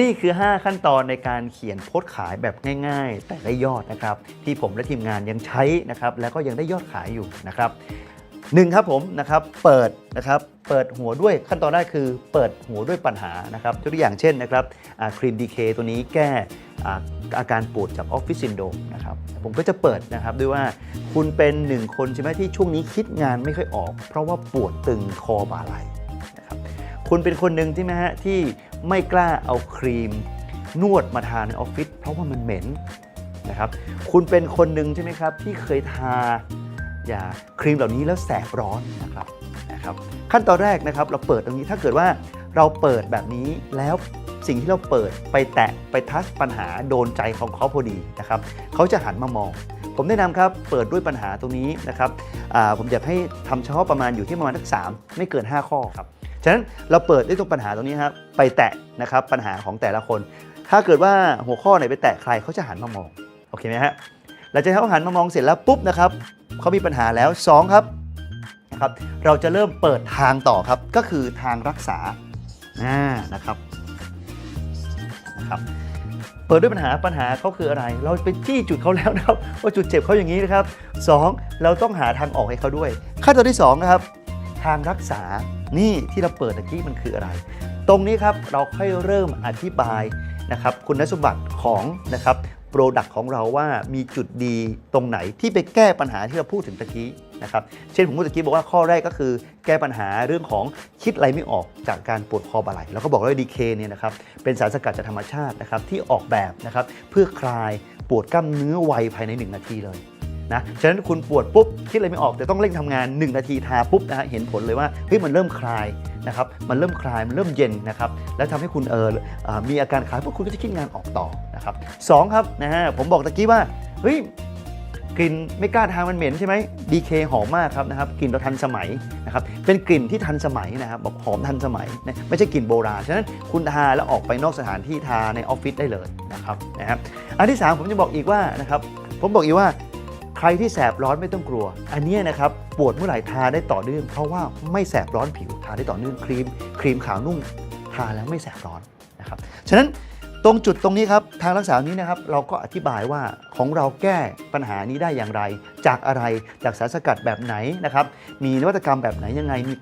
นี่คือ 5 ขั้นตอนในการเขียนโพสต์ขายแบบง่าย ๆ แต่ได้ยอดนะครับที่ผมและทีมงานยังใช้นะครับแล้วก็ยังได้ยอดขายอยู่นะครับหนึ่งครับผมนะครับเปิดนะครับเปิดหัวด้วยขั้นตอนแรกคือเปิดหัวด้วยปัญหานะครับตัวอย่างเช่นนะครับครีมดีเคตัวนี้แก้อาอาการปวดจากออฟฟิศซินโดมนะครับผมก็จะเปิดนะครับด้วยว่าคุณเป็นหนึ่งคนใช่ไหมที่ช่วงนี้คิดงานไม่ค่อยออก เพราะว่าปวดตึงคอบ่าไหล่ คุณเป็นคนหนึ่งที่ไหมฮะที่ไม่กล้าเอาครีม นวดมาทาในออฟฟิศเพราะว่ามันเหม็นนะครับ คุณเป็นคนหนึ่งใช่ไหมครับ ที่เคยทายาครีมเหล่านี้แล้วแสบร้อนนะครับนะครับ ขั้นตอนแรกนะครับเราเปิดตรงนี้ถ้าเกิดว่าเราเปิดแบบนี้แล้วสิ่งที่เราเปิดไปแตะไปทัชปัญหาโดนใจของเขาพอดีนะครับเขาจะหันมามอง ผมแนะนำครับเปิดด้วยปัญหาตรงนี้นะครับผมอยากให้ทำเฉพาะประมาณอยู่ที่ประมาณสักสามไม่เกิน 5 ข้อครับ ฉะนั้นเราเปิดด้วยตรงปัญหาตรงนี้ครับไปแตะนะครับปัญหาของแต่ละคน ถ้าเกิดว่าหัวข้อไหนไปแตะใครเขาจะหันมามองโอเคไหมฮะหลังจากที่เขาหันมามองเสร็จแล้วปุ๊บนะครับเขามีปัญหาแล้วสองครับนะครับ เราจะเริ่มเปิดทางต่อครับก็คือทางรักษาอ่านะครับนะครับเปิดด้วยปัญหาปัญหาเขาคืออะไร เราไปจี้จุดเขาแล้วนะครับว่าจุดเจ็บเขาอย่างนี้นะครับสองเราต้องหาทางออกให้เขาด้วย ขั้นตอนที่สองนะครับทางรักษา นี่ที่เราเปิดตะกี้มันคืออะไร ตรงนี้ครับเราค่อยเริ่มอธิบายนะครับคุณสมบัติของนะครับโปรดักต์ของเราว่ามีจุดดีตรงไหนที่ไปแก้ปัญหาที่เราพูดถึงตะกี้นะครับเช่นผมพูดตะกี้บอกว่าข้อแรกก็คือ แก้ปัญหาเรื่องของคิดอะไรไม่ออกจากการปวดคอบ่าไหล่แล้วก็บอกว่าดีเคเนี่ยนะครับเป็นสารสกัดจากธรรมชาตินะครับที่ออกแบบนะครับเพื่อคลายปวดกล้ามเนื้อไวภายใน 1 นาทีเลย นะ ฉะนั้นคุณปวดปุ๊บคิดอะไรไม่ออกแต่ต้องเร่งทำงาน 1 นาทีทาปุ๊บนะฮะเห็นผลเลยว่าเฮ้ยมันเริ่มคลายนะครับมันเริ่มคลายมันเริ่มเย็นนะครับแล้วทำให้คุณเออมีอาการคลายปุ๊บคุณก็จะคิดงานออกต่อนะครับสองครับนะฮะผมบอกตะกี้ว่าเฮ้ยกลิ่นไม่กล้าทามันเหม็นใช่ไหมดีเคหอมมากครับนะครับกลิ่นเราทันสมัยนะครับเป็นกลิ่นที่ทันสมัยนะครับบอกหอมทันสมัยนะไม่ใช่กลิ่นโบราณฉะนั้นคุณทาแล้วออกไปนอกสถานที่ทาในออฟฟิศได้เลยนะครับนะครับอันที่สามผมจะบอกอีกว่านะครับผมบอกอีกว่า ใครที่แสบร้อนไม่ต้องกลัว อันนี้นะครับปวดเมื่อไหร่ทาได้ต่อเนื่อง เพราะว่าไม่แสบร้อนผิวทาได้ต่อเนื่องครีม ครีมขาวนุ่มทาแล้วไม่แสบร้อนนะครับฉะนั้นตรงจุดตรงนี้ครับทางรักษานี้นะครับเราก็อธิบายว่าของเราแก้ปัญหานี้ได้อย่างไร จากอะไรจากสารสกัดแบบไหนนะครับมีนวัตกรรมแบบไหนยังไงมี